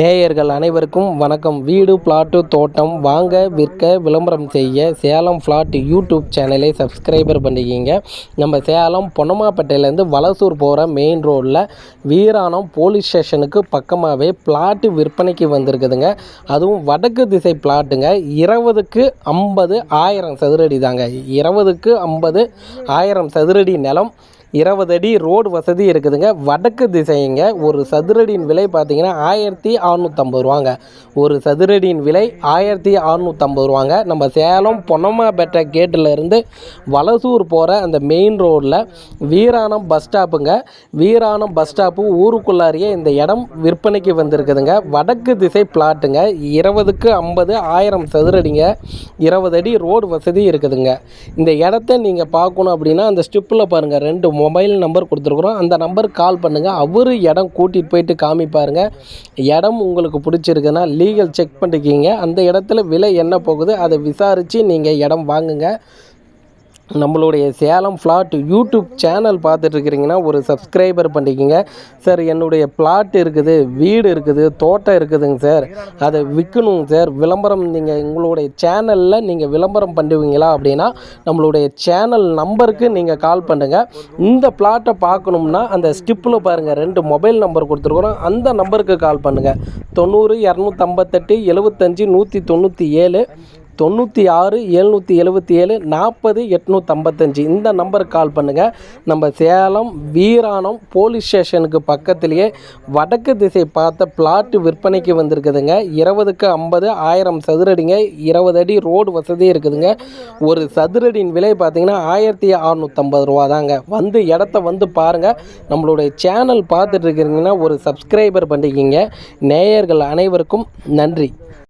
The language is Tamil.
நேயர்கள் அனைவருக்கும் வணக்கம். வீடு பிளாட்டு தோட்டம் வாங்க விற்க விளம்பரம் செய்ய சேலம் ஃப்ளாட் யூடியூப் சேனலை சப்ஸ்கிரைபர் பண்ணிக்கிங்க. நம்ம சேலம் பொன்னமாப்பேட்டையிலேருந்து வலசூர் போகிற மெயின் ரோட்டில் வீராணம் போலீஸ் ஸ்டேஷனுக்கு பக்கமாகவே பிளாட்டு விற்பனைக்கு வந்திருக்குதுங்க. அதுவும் வடக்கு திசை பிளாட்டுங்க இருபதுக்கு ஐம்பது ஆயிரம் சதுரடி தாங்க இருபதுக்கு ஐம்பது ஆயிரம் சதுரடி நிலம். இருபது அடி ரோடு வசதி இருக்குதுங்க. வடக்கு திசைங்க. ஒரு சதுரடியின் விலை பார்த்தீங்கன்னா ஆயிரத்தி அறநூற்றம்பது ரூபாங்க. ஒரு சதுரடியின் விலை ஆயிரத்தி அறநூற்றம்பது ரூபாங்க. நம்ம சேலம் பொன்னம்மாப்பேட்டை கேட்டிலேருந்து வலசூர் போகிற அந்த மெயின் ரோடில் வீராணம் பஸ் ஸ்டாப்புங்க வீராணம் பஸ் ஸ்டாப்பு ஊருக்குள்ளாரியே இந்த இடம் விற்பனைக்கு வந்திருக்குதுங்க. வடக்கு திசை பிளாட்டுங்க இருபதுக்கு ஐம்பது ஆயிரம் சதுரடிங்க. இருபது அடி ரோடு வசதி இருக்குதுங்க. இந்த இடத்த நீங்கள் பார்க்கணும் அப்படின்னா அந்த ஸ்டிப்பில் பாருங்கள் ரெண்டு மொபைல் நம்பர் கொடுத்துருக்குறோம். அந்த நம்பருக்கு கால் பண்ணுங்கள் அவர் இடம் கூட்டிகிட்டு போயிட்டு காமிப்பாருங்க. இடம் உங்களுக்கு பிடிச்சிருக்குன்னா லீகல் செக் பண்ணிக்கிங்க. அந்த இடத்துல விலை என்ன போகுது அதை விசாரித்து நீங்கள் இடம் வாங்குங்க. நம்மளுடைய சேலம் ஃப்ளாட் யூடியூப் சேனல் பார்த்துட்ருக்கிறீங்கன்னா ஒரு சப்ஸ்கிரைபர் பண்ணிக்கிங்க. சார் என்னுடைய பிளாட் இருக்குது வீடு இருக்குது தோட்டம் இருக்குதுங்க சார் அதை விற்கணுங்க சார் விளம்பரம் நீங்கள் உங்களுடைய சேனலில் நீங்கள் விளம்பரம் பண்ணுவீங்களா அப்படின்னா நம்மளுடைய சேனல் நம்பருக்கு நீங்கள் கால் பண்ணுங்கள் இந்த பிளாட்டை பார்க்கணும்னா அந்த ஸ்டிப்பில் பாருங்கள் ரெண்டு மொபைல் நம்பர் கொடுத்துருக்குறோம். அந்த நம்பருக்கு கால் பண்ணுங்கள் தொண்ணூறு இரநூத்தம்பத்தெட்டு எழுபத்தஞ்சி நூற்றி தொண்ணூற்றி ஏழு தொண்ணூற்றி ஆறு எழுநூற்றி எழுபத்தி ஏழு நாற்பது எட்நூற்றம்பத்தஞ்சு இந்த நம்பருக்கு கால் பண்ணுங்கள் நம்ம சேலம் வீராணம் போலீஸ் ஸ்டேஷனுக்கு பக்கத்துலேயே வடக்கு திசை பார்த்த பிளாட்டு விற்பனைக்கு வந்திருக்குதுங்க. இருபதுக்கு ஐம்பது ஆயிரம் சதுரடிங்க இருபது அடி ரோடு வசதி இருக்குதுங்க. ஒரு சதுரடியின் விலை பார்த்தீங்கன்னா ஆயிரத்தி அறநூற்றம்பது ரூபா தாங்க வந்து இடத்த வந்து பாருங்கள் நம்மளுடைய சேனல் பார்த்துட்டு இருக்கிறீங்கன்னா ஒரு சப்ஸ்கிரைபர் பண்ணிக்கிங்க. நேயர்கள் அனைவருக்கும் நன்றி.